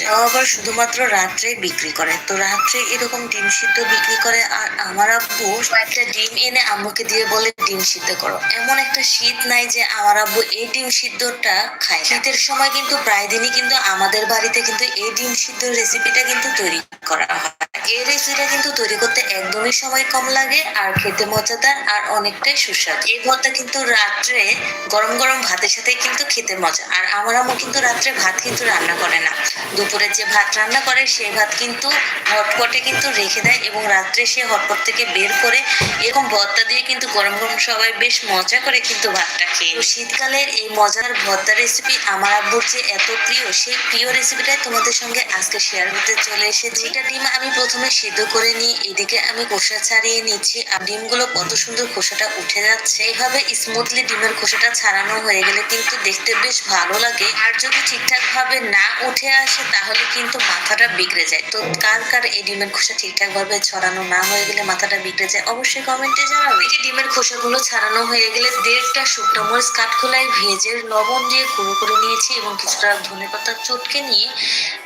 তাও আবার শুধুমাত্র রাত্রে বিক্রি করে। তো রাত্রে এরকম ডিম সিদ্ধ বিক্রি করে আর আমার আব্বু একটা ডিম এনে আম্মুকে দিয়ে বলে, ডিম সিদ্ধ করো। এমন একটা শীত নাই যে আমার আব্বু এই ডিম সিদ্ধটা খায় শীতের সময় কিন্তু, প্রায় দিনই কিন্তু আমাদের বাড়িতে কিন্তু এই ডিম সিদ্ধ রেসিপিটা কিন্তু তৈরি করা হয়। এই রেসিপিটা কিন্তু তৈরি করতে একদমই সময় কম লাগে আর খেতে মজাদার আর অনেকটাই সুস্বাদু। এই ভর্তা কিন্তু রাত্রে গরম গরম ভাতের সাথে কিন্তু খেতে মজা। আর আমার আম্মু কিন্তু রাত্রে ভাত কিন্তু রান্না করে না। দুপুরে যে ভাত রান্না করে সেই ভাত কিন্তু হটপটে কিন্তু রেখে দেয় এবং রাত্রে সে হটপট থেকে বের করে এরকম ভর্তা দিয়ে কিন্তু গরম গরম সবাই বেশ মজা করে কিন্তু ভাতটা খেয়ে শীতকালের এই মজার ভর্তা রেসিপি আমার আব্বুর যে এত প্রিয়, সেই প্রিয় রেসিপিটাই তোমাদের সঙ্গে আজকে শেয়ার করতে চলে এসেছি। এটা ডিম আমি প্রথমে সিদ্ধ করে নিই এদিকে আমি খোসা ছাড়িয়ে নিচ্ছি। আর ডিমগুলো কত সুন্দর খোসাটা উঠে যাচ্ছে। এইভাবে স্মুথলি ডিমের খোসাটা ছাড়ানো হয়ে গেলে কিন্তু দেখতে বেশ ভালো লাগে। আর যদি ঠিকঠাক ভাবে না উঠে আসে, তাহলে কিন্তু মাথাটা বিগড়ে যায়। তো কার কার এই ডিমের খোসা ঠিকঠাক ভাবে ছড়ানো না হয়ে গেলে মাথাটা বিগড়ে যায়, অবশ্যই কমেন্টে জানাবে। এই ডিমের খোসাগুলো ছাড়ানো হয়ে গেলে দেড়টা শুকনো মরিচ, কাঠখোলায় ভেজে লবণ দিয়ে গুঁড়ো করে নিয়েছি এবং কিছুটা ধনে পাতা চটকে নিয়ে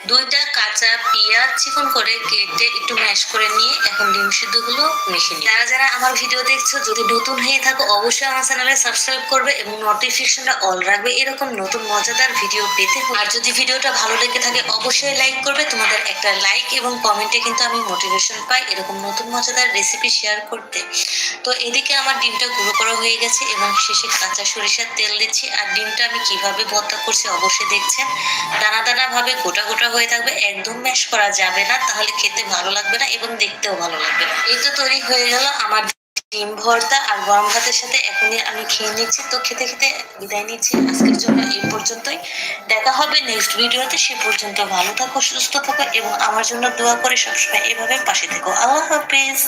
দুইটা কাঁচা পেঁয়াজ চিকন করে কেটে একটু ম্যাশ করে নিয়ে এখন ডিম সিদ্ধগুলো মিশিয়ে নিই। যারা যারা আমার ভিডিও দেখছ, যদি নতুন হয়ে থাকো, অবশ্যই আমার চ্যানেলে সাবস্ক্রাইব করবে এবং নোটিফিকেশনটা অল রাখবে। এরকম নতুন মজাদার ভিডিও পেতে আর যদি ভিডিওটা ভালো লেগে থাকে, অবশ্যই লাইক করবে। তোমাদের একটা লাইক এবং কমেন্টে কিন্তু আমি মোটিভেশন পাই এরকম নতুন মজাদার রেসিপি শেয়ার করতে। তো এদিকে আমার ডিমটা গুঁড়ো করা হয়ে গেছে এবং শেষে কাঁচা সরিষার তেল দিচ্ছি। আর ডিমটা আমি কীভাবে ভর্তা করছি অবশ্যই দেখছেন। দানা দানা ভাবে গোটা গোটা হয়ে থাকবে। একদম ম্যাশ করা যাবে না, তাহলে খেতে ভালো লাগবে না এবং দেখতেও ভালো লাগবে না। এই তো তৈরি হয়ে গেল আমার ডিম ভর্তা আর গরম ভাতের সাথে এখনই আমি খেয়ে নিচ্ছি। তো খেতে খেতে বিদায় নিচ্ছি। আজকের জন্য এই পর্যন্তই। দেখা হবে নেক্সট ভিডিওতে সে পর্যন্ত ভালো থাকো, সুস্থ থাকো এবং আমার জন্য দোয়া করে সবসময় এভাবে পাশে থেকো। আল্লাহ হাফিজ।